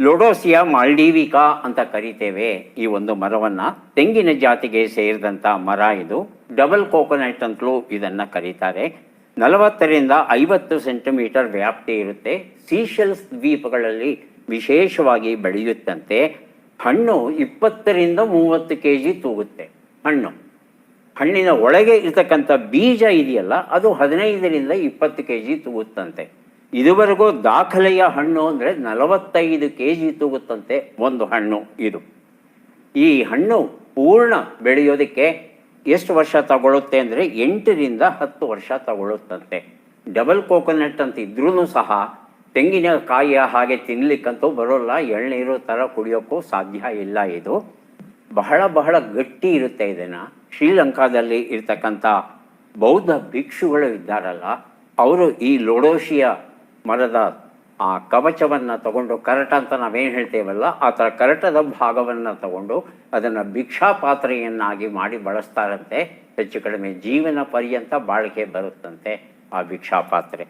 ಲೊಡೋಸಿಯಾ ಮಾಲ್ಡೀವಿಕಾ ಅಂತ ಕರಿತೇವೆ ಈ ಒಂದು ಮರವನ್ನು. ತೆಂಗಿನ ಜಾತಿಗೆ ಸೇರಿದಂಥ ಮರ ಇದು. ಡಬಲ್ ಕೋಕೋನಟ್ ಅಂತಲೂ ಇದನ್ನು ಕರೀತಾರೆ. ನಲವತ್ತರಿಂದ ಐವತ್ತು ಸೆಂಟಿಮೀಟರ್ ವ್ಯಾಪ್ತಿ ಇರುತ್ತೆ. ಸೀಶೆಲ್ಸ್ ದ್ವೀಪಗಳಲ್ಲಿ ವಿಶೇಷವಾಗಿ ಬೆಳೆಯುತ್ತಂತೆ. ಹಣ್ಣು ಇಪ್ಪತ್ತರಿಂದ ಮೂವತ್ತು ಕೆ ಜಿ ತೂಗುತ್ತೆ. ಹಣ್ಣು. ಹಣ್ಣಿನ ಒಳಗೆ ಇರತಕ್ಕಂಥ ಬೀಜ ಇದೆಯಲ್ಲ, ಅದು ಹದಿನೈದರಿಂದ ಇಪ್ಪತ್ತು ಕೆ ಜಿ ತೂಗುತ್ತಂತೆ. ಇದುವರೆಗೂ ದಾಖಲೆಯ ಹಣ್ಣು ಅಂದರೆ ನಲವತ್ತೈದು ಕೆ ಜಿ ತೂಗುತ್ತಂತೆ ಒಂದು ಹಣ್ಣು ಇದು. ಈ ಹಣ್ಣು ಪೂರ್ಣ ಬೆಳೆಯೋದಕ್ಕೆ ಎಷ್ಟು ವರ್ಷ ತಗೊಳ್ಳುತ್ತೆ ಅಂದರೆ ಎಂಟರಿಂದ ಹತ್ತು ವರ್ಷ ತಗೊಳ್ಳುತ್ತಂತೆ ಡಬಲ್ ಕೋಕೋನಟ್ ಅಂತ ಇದ್ರೂ ಸಹ ತೆಂಗಿನಕಾಯಿಯ ಹಾಗೆ ತಿನ್ನಲಿಕ್ಕಂತೂ ಬರೋಲ್ಲ, ಎಳ್ನೀರು ಥರ ಕುಡಿಯೋಕ್ಕೂ ಸಾಧ್ಯ ಇಲ್ಲ ಇದು. ಬಹಳ ಬಹಳ ಗಟ್ಟಿ ಇರುತ್ತೆ ಇದನ್ನು. ಶ್ರೀಲಂಕಾದಲ್ಲಿ ಇರ್ತಕ್ಕಂಥ ಬೌದ್ಧ ಭಿಕ್ಷುಗಳು ಇದ್ದಾರಲ್ಲ, ಅವರು ಈ ಲೋಡೋಶಿಯ ಮರದ ಆ ಕವಚವನ್ನು ತಗೊಂಡು ಕರಟ ಅಂತ ನಾವೇನು ಹೇಳ್ತೇವಲ್ಲ, ಆ ಥರ ಕರಟದ ಭಾಗವನ್ನು ತಗೊಂಡು ಅದನ್ನು ಭಿಕ್ಷಾ ಪಾತ್ರೆಯನ್ನಾಗಿ ಮಾಡಿ ಬಳಸ್ತಾರಂತೆ. ಹೆಚ್ಚು ಕಡಿಮೆ ಜೀವನ ಪರ್ಯಂತ ಬಾಳಿಕೆ ಬರುತ್ತಂತೆ ಆ ಭಿಕ್ಷಾ ಪಾತ್ರೆ